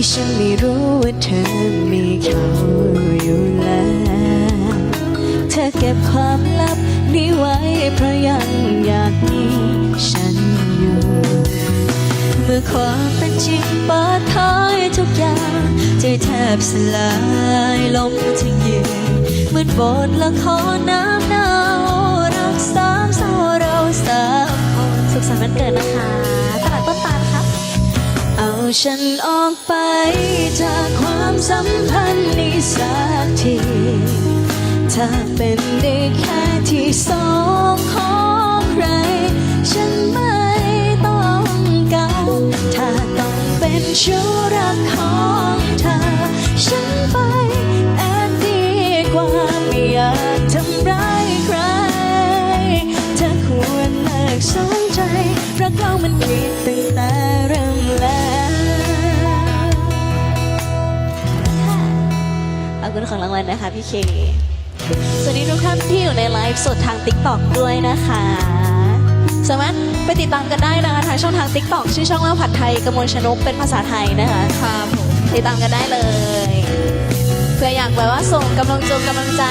ที่ฉันไม่รู้ว่าเธอมีเขาอยู่แล้วเธอเก็บความลับนี้ไว้เพราะยังอยากมีฉันอยู่ เมื่อความเป็นจริงเปิดเผยทุกอย่างใจแทบสลายลงทั้งยืนเหมือนบทละครน้ำเนารั ฉันออกไปจากความสัมพันธ์นี้สักทีถ้าเป็นได้แค่ที่สองของใคร ฉันไม่ต้องการถ้าต้องเป็นชู้รักของเธอ ฉันไปแอบดีกว่าไม่อยากทำร้ายใครเธอควรเลิกสนใจรักเรามันผิดตั้ง อบคุณของรางวัลนะคะพี่เค สวัสดีทุกท่านที่อยู่ในไลฟ์สดทาง TikTok ด้วยนะคะ สามารถไปติดตามกันได้นะคะทางช่องทาง TikTok ชื่อช่องว่าผัดไทยกมลชนกเป็นภาษาไทยนะคะครับผมติดตามกันได้เลย เพื่ออยากแบบว่าส่งกำลังใจกำลังใจ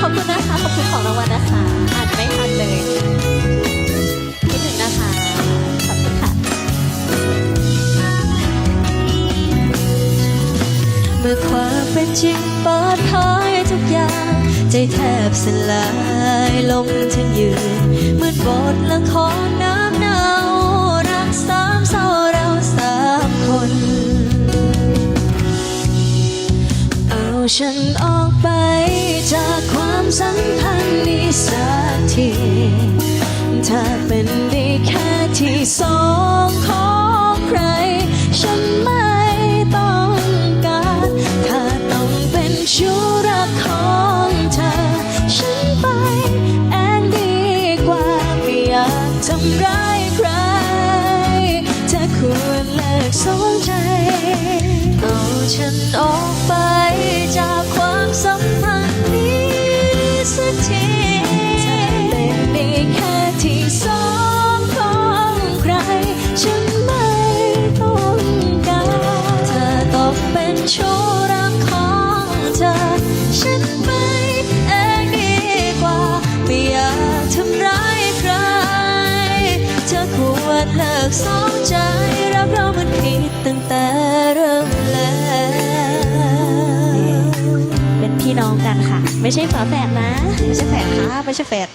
ขอบคุณนะคะ ขอบคุณของรางวัลนะคะอ่านไม่ทันเลย เป็นจริงเปิดเผยทุกอย่าง ใจแทบสลายลงทั้งยืนเหมือนบทละครน้ำเนารักสามเศร้าเราสามคน เอาฉันออกไปจากความสัมพันธ์นี้สักทีถ้าเป็นได้แค่ที่ส ทำร้ายใครเธอควรเลิกสนใจ เอาฉันออกไปจากความสัมพันธ์นี้ รเลิกสองใจรักเรามันผิดตั้งแต่เริ่มแล้วเป็นพี่น้องกันค่ะ ไม่ใช่ฝาแฝดนะ ไม่ใช่แฝดค่ะไม่ใช่แฝด